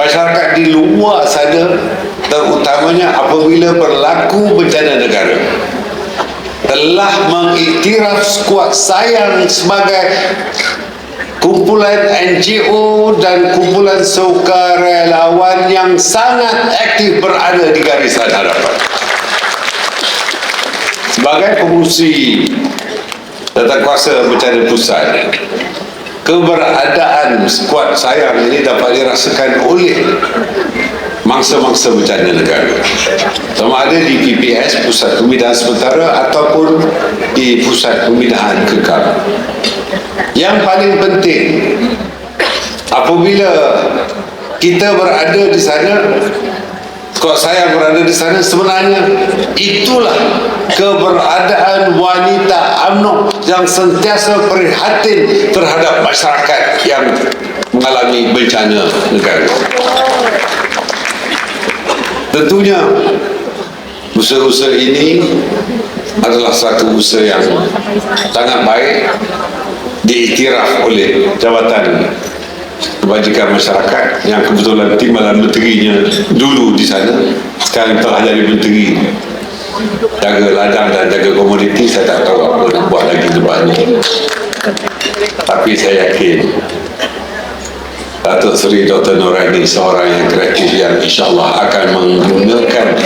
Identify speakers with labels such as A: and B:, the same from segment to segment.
A: masyarakat di luar sana terutamanya apabila berlaku bencana negara telah mengiktiraf skuad sayang sebagai kumpulan NGO dan kumpulan sukarelawan yang sangat aktif berada di garisan hadapan. Sebagai pengurusi tatakuasa bencana pusat keberadaan skuad sayang ini dapat dirasakan oleh mangsa-mangsa bencana negara sama ada di PPS Pusat Pembinaan Sementara ataupun di Pusat Pembinaan Kekal. Yang paling penting apabila kita berada di sana Kok saya berada di sana sebenarnya itulah keberadaan wanita UMNO yang sentiasa prihatin terhadap masyarakat yang mengalami bencana negara. Tentunya usaha-usaha ini adalah satu usaha yang sangat baik diiktiraf oleh jabatan kebajikan masyarakat yang kebetulan timbalan menterinya dulu di sana. Sekarang telah jadi menteri. Jaga ladang dan jaga komoditi saya tak tahu tapi saya yakin Datuk Seri Dr. Noraini seorang yang kreatif yang insyaAllah akan menggunakan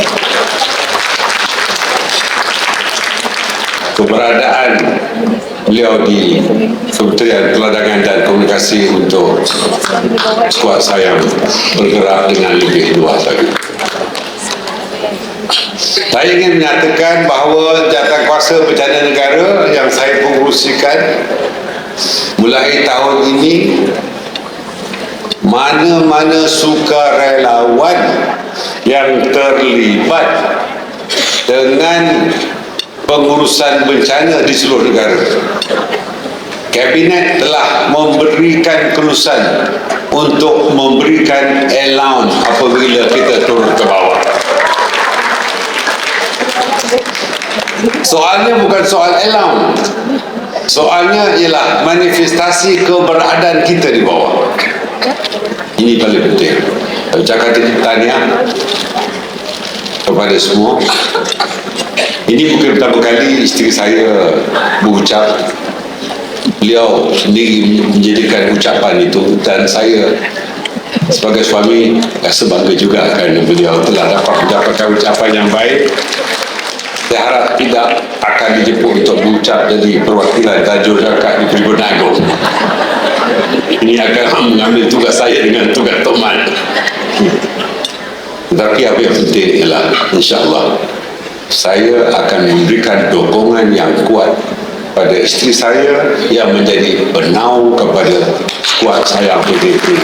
A: keberadaan beliau di Kementerian Perdagangan dan Komunikasi untuk skuad saya bergerak dengan lebih luas lagi. Saya ingin menyatakan bahawa jawatan kuasa bencana negara yang saya pengurusikan mulai tahun ini mana-mana sukarelawan yang terlibat dengan pengurusan bencana di seluruh negara. Kabinet telah memberikan kelulusan untuk memberikan allowance apabila kita turun ke bawah. Soalnya bukan soal allowance. Soalnya ialah manifestasi keberadaan kita di bawah. Ini paling penting. Ucapkan tahniah kepada semua ini bukan pertama kali isteri saya berucap beliau sendiri menjadikan ucapan itu dan saya sebagai suami rasa bangga juga kerana beliau telah dapat mendapatkan ucapan yang baik saya harap tidak akan dijemput untuk berucap jadi perwakilan Tajur Zakat di Peribun Agung. Ini akan mengambil tugas saya dengan tugas Toman tapi apa yang penting ialah insyaAllah. Saya akan memberikan dokongan yang kuat pada isteri saya yang menjadi penau kepada kuat saya PDP